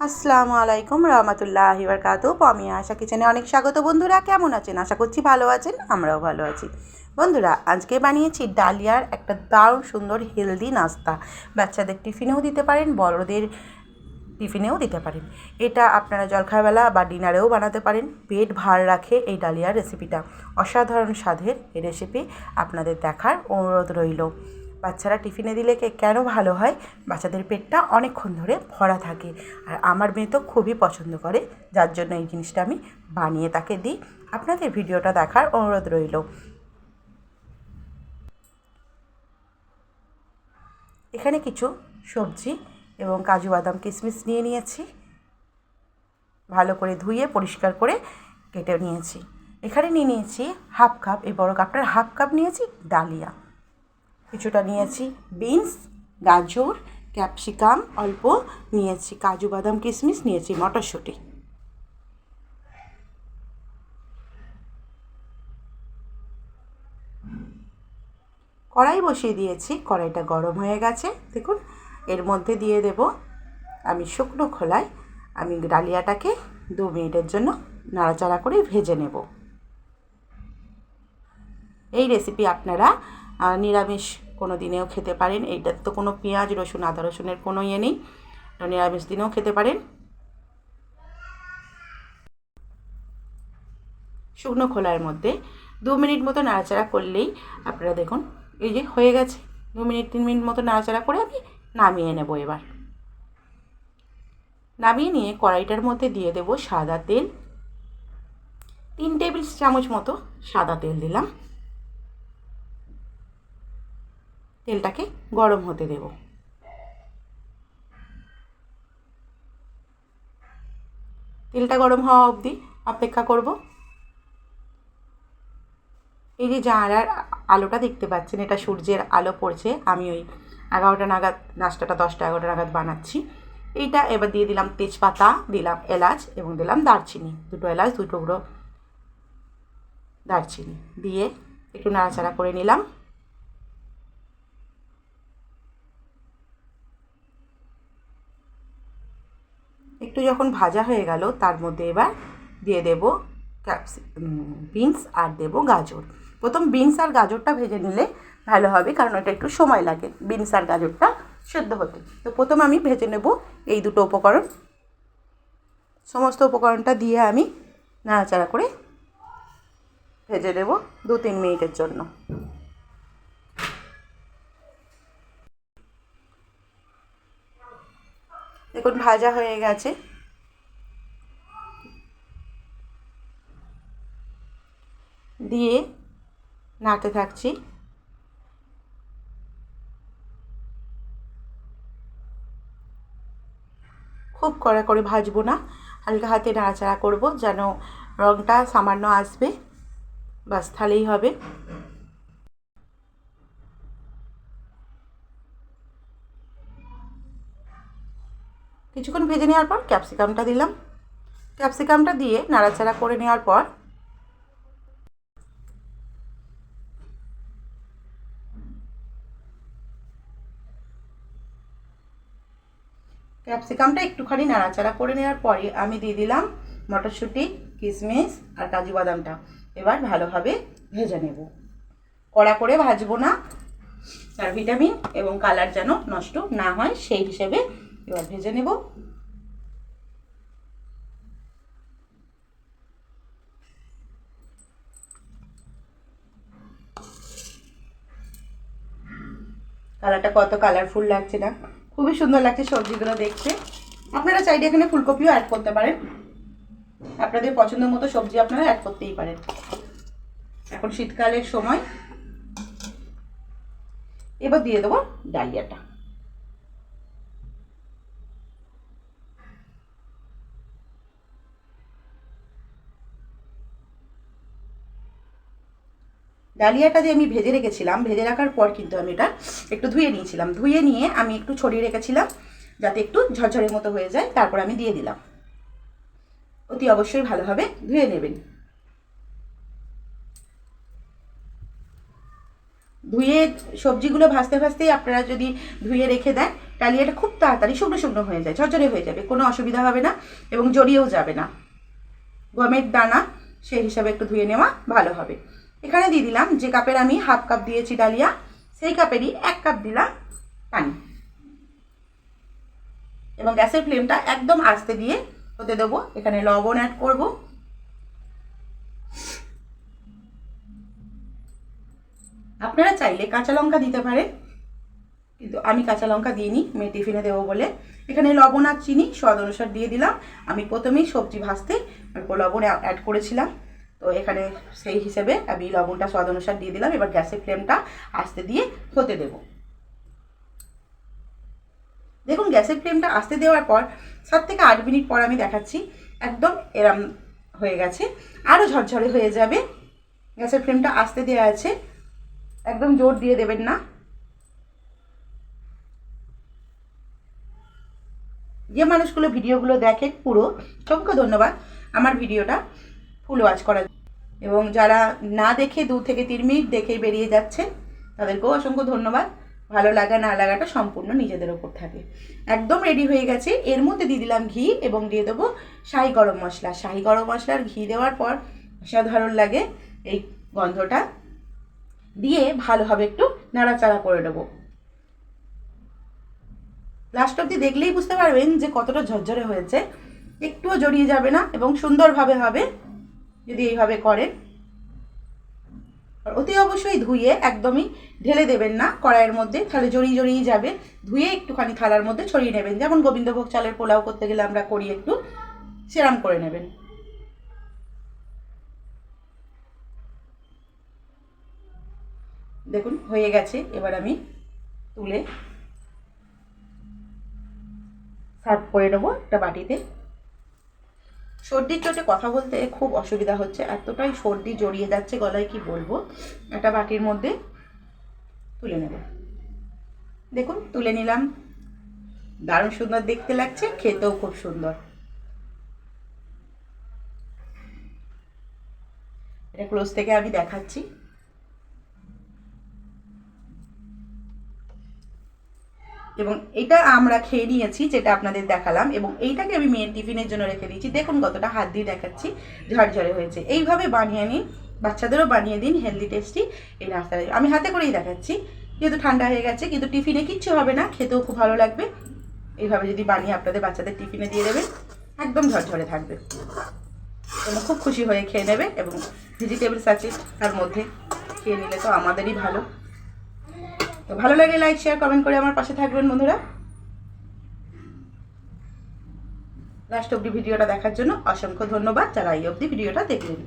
আসসালামু আলাইকুম রহমতুল্লাহ বারকাতু আমি আশা কিচেনে অনেক স্বাগত। বন্ধুরা, কেমন আছেন? আশা করছি ভালো আছেন, আমরাও ভালো আছি। বন্ধুরা, আজকে বানিয়েছি ডালিয়ার একটা দারুণ সুন্দর হেলদি নাস্তা। বাচ্চাদের টিফিনেও দিতে পারেন, বড়দের টিফিনেও দিতে পারেন। এটা আপনারা জলখাবারবেলা বা ডিনারেও বানাতে পারেন। পেট ভার রাখে এই ডালিয়ার রেসিপিটা। অসাধারণ স্বাদের এই রেসিপি আপনাদের দেখার অনুরোধ রইল। বাচ্চারা টিফিনে দিলে কে, কেন ভালো হয়? বাচ্চাদের পেটটা অনেকক্ষণ ধরে ভরা থাকে। আর আমার মেয়ে তো খুবই পছন্দ করে, যার জন্য এই জিনিসটা আমি বানিয়ে তাকে দিই। আপনাদের ভিডিওটা দেখার অনুরোধ রইল। এখানে কিছু সবজি এবং কাজু বাদাম কিশমিশ নিয়ে নিয়েছি। ভালো করে ধুয়ে পরিষ্কার করে কেটে নিয়েছি। এখানে নিয়ে নিয়েছি হাফ কাপ, এই বড় কাপটার হাফ কাপ নিয়েছি ডালিয়া। কিছুটা নিয়েছি। বিনস, গাজর, ক্যাপসিকাম অল্প নিয়েছি। কাজু, বাদাম কিশমিশ নিয়েছি, মটরশুঁটি। কড়াই বসিয়ে দিয়েছি। কড়াইটা গরম হয়ে গেছে। দেখুন, এর মধ্যে দিয়ে দেব আমি শুকনো খোলায়। আমি ডালিয়াটাকে দু মিনিটের জন্য নাড়াচাড়া করে ভেজে নেব। এই রেসিপি আপনারা নিরামিষ কোনো দিনেও খেতে পারেন। এইটার তো কোনো পেঁয়াজ, রসুন, আদা রসুনের কোনো ইয়ে নেই। নিরামিষ দিনেও খেতে পারেন। শুকনো খোলার মধ্যে দু মিনিট মতো নাড়াচাড়া করলেই আপনারা দেখুন, এই যে হয়ে গেছে। দু মিনিট, তিন মিনিট মতো নাড়াচাড়া করে আমি নামিয়ে নেব এবার। নামিয়ে নিয়ে কড়াইটার মধ্যে দিয়ে দেব সাদা তেল। তিন টেবিল চামচ মতো সাদা তেল দিলাম। তেলটাকে গরম হতে দেব। তেলটা গরম হওয়া অবধি অপেক্ষা করব। এই যে জানালার আলোটা দেখতে পাচ্ছেন, এটা সূর্যের আলো পড়ছে, আমি ওই এগারোটা নাগাদ, নাস্তাটা দশটা এগারোটা নাগাদ বানাচ্ছি। এইটা এবার দিয়ে দিলাম তেজপাতা, দিলাম এলাচ এবং দিলাম দারচিনি। দুটো এলাচ, দুটো টুকরো দারচিনি দিয়ে একটু নাড়াচাড়া করে নিলাম। একটু যখন ভাজা হয়ে গেল, তার মধ্যে এবার দিয়ে দেব ক্যাপসি বিনস আর দেব গাজর। প্রথম বিনস আর গাজরটা ভেজে নিলে ভালো হবে, কারণ ওটা একটু সময় লাগে বিনস আর গাজরটা সেদ্ধ হতে। তো প্রথম আমি ভেজে নেব এই দুটো উপকরণ। সমস্ত উপকরণটা দিয়ে আমি নাড়াচাড়া করে ভেজে নেব দু তিন মিনিটের জন্য। দেখুন ভাজা হয়ে গেছে। দিয়ে নাড়তে থাকছি। খুব কড়া করে ভাজবো না, হালকা হাতে নাড়াচাড়া করব যেন রঙটা সামান্য আসবে বাস তাহলেই হবে। কিছুক্ষণ ভেজে নেওয়ার পর ক্যাপসিকামটা দিলাম। ক্যাপসিকামটা দিয়ে নাড়াচাড়া করে নেওয়ার পর ক্যাপসিকামটা একটুখানি নাড়াচাড়া করে নেওয়ার পরে আমি দিয়ে দিলাম মটরশুঁটি কিশমিশ আর কাজু বাদামটা। এবার ভালোভাবে ভেজে নেব। কড়া করে ভাজবো না। তার ভিটামিন এবং কালার যেন নষ্ট না হয়, সেই হিসেবে এবার ভেজে নেব। কালারটা কত কালারফুল লাগছে না? খুবই সুন্দর লাগছে সবজিগুলো দেখতে। আপনারা চাইলে এখানে ফুলকপিও অ্যাড করতে পারেন। আপনাদের পছন্দ মতো সবজি আপনারা অ্যাড করতেই পারেন। এখন শীতকালের সময়। এবার দিয়ে দেবো ডালিয়াটা। ডালিয়াটা যে আমি ভেজে রেখেছিলাম, ভেজে রাখার পর কিন্তু আমি এটা একটু ধুয়ে নিয়েছিলাম। ধুয়ে নিয়ে আমি একটু ছড়িয়ে রেখেছিলাম, যাতে একটু ঝরঝরের মতো হয়ে যায়। তারপর আমি দিয়ে দিলাম। অতি অবশ্যই ভালোভাবে ধুয়ে নেবেন। ধুয়ে সবজিগুলো ভাজতে ভাজতেই আপনারা যদি ধুয়ে রেখে দেন, ডালিয়াটা খুব তাড়াতাড়ি শুকনো শুকনো হয়ে যায়, ঝরঝরে হয়ে যাবে, কোনো অসুবিধা হবে না এবং জড়িয়েও যাবে না। গমের দানা সেই হিসাবে একটু ধুয়ে নেওয়া ভালো হবে। এখানে দিয়ে দিলাম যে কাপের আমি হাফ কাপ দিয়েছি ডালিয়া, সেই কাপেরই এক কাপ দিলাম পানি। এবং গ্যাসের ফ্লেমটা একদম আস্তে দিয়ে হতে দেবো। এখানে লবণ অ্যাড করব। আপনারা চাইলে কাঁচা লঙ্কা দিতে পারেন, কিন্তু আমি কাঁচা লঙ্কা দিইনি মেয়ে টিফিনে দেবো বলে। এখানে লবণ আর চিনি, স্বাদ অনুসার দিয়ে দিলাম। আমি প্রথমেই সবজি ভাজতে লবণ অ্যাড করেছিলাম। তো এখানে সেই হিসেবে আমি লবণটা স্বাদ অনুসার দিয়ে দিলাম। এবার গ্যাসের ফ্লেমটা আস্তে দিয়ে হতে দেব। দেখুন, গ্যাসের ফ্লেমটা আস্তে দেওয়ার পর সাত থেকে আট মিনিট পর আমি দেখাচ্ছি, একদম এরম হয়ে গেছে। আরও ঝরঝরে হয়ে যাবে। গ্যাসের ফ্লেমটা আস্তে দেওয়া আছে। একদম জোর দিয়ে দেবেন না। যে মানুষগুলো ভিডিওগুলো দেখে পুরো সবকে ধন্যবাদ। আমার ভিডিওটা ফুল ওয়াচ করার এবং যারা না দেখে দু থেকে তিন মিনিট দেখে বেরিয়ে যাচ্ছে তাদেরকেও অসংখ্য ধন্যবাদ। ভালো লাগা না লাগাটা সম্পূর্ণ নিজেদের ওপর থাকে। একদম রেডি হয়ে গেছে। এর মধ্যে দিয়ে দিলাম ঘি এবং দিয়ে দেবো শাহি গরম মশলা। শাহি গরম মশলার ঘি দেওয়ার পর অসাধারণ লাগে এই গন্ধটা। দিয়ে ভালোভাবে একটু নাড়াচাড়া করে দেবো লাস্ট অব্দি দেখলেই বুঝতে পারবেন যে কতটা ঝরঝরে হয়েছে। একটুও জড়িয়ে যাবে না এবং সুন্দরভাবে হবে। যদি এইভাবে করেন অতি অবশ্যই ধুয়ে একদমই ঢেলে দেবেন না কড়াইয়ের মধ্যে, তাহলে জড়িয়ে জড়িয়ে যাবে। ধুয়ে একটুখানি থালার মধ্যে ছড়িয়ে নেবেন। যেমন গোবিন্দভোগ চালের পোলাও করতে গেলে আমরা করি একটু, সেরাম করে নেবেন। দেখুন, হয়ে গেছে। এবার আমি তুলে সার্ভ করে নেব একটা বাটিতে। সর্দির চোটে কথা বলতে খুব অসুবিধা হচ্ছে। এতটাই সর্দি জড়িয়ে যাচ্ছে গলায়, কি বলব? একটা বাটির মধ্যে তুলে নেব। দেখুন, তুলে নিলাম। দারুণ সুন্দর দেখতে লাগছে, খেতেও খুব সুন্দর। এটা ক্লোজ থেকে আমি দেখাচ্ছি। এবং এটা আমরা খেয়ে নিয়েছি, যেটা আপনাদের দেখালাম, এবং এইটাকে আমি মেয়ের টিফিনের জন্য রেখে দিয়েছি। দেখুন কতটা হাত দিয়ে দেখাচ্ছি, ঝরঝরে হয়েছে। এইভাবে বানিয়ে নিন, বাচ্চাদেরও বানিয়ে দিন হেলদি টেস্টি এই নাস্তাটা আমি হাতে করেই দেখাচ্ছি, যেহেতু ঠান্ডা হয়ে গেছে, কিন্তু টিফিনে কিচ্ছু হবে না, খেতেও খুব ভালো লাগবে। এইভাবে যদি বানিয়ে আপনাদের বাচ্চাদের টিফিনে দিয়ে দেবেন, একদম ঝরঝরে থাকবে। তোমরা খুব খুশি হয়ে খেয়ে নেবে, এবং ভেজিটেবলস আছে তার মধ্যে খেয়ে নিলে তো আমাদেরই ভালো। তো ভালো লাগে লাইক শেয়ার কমেন্ট করে আমার পাশে থাকবেন বন্ধুরা। লাস্ট অবধি ভিডিওটা দেখার জন্য অসংখ্য ধন্যবাদ। যারা এই অবধি ভিডিওটা দেখলেন।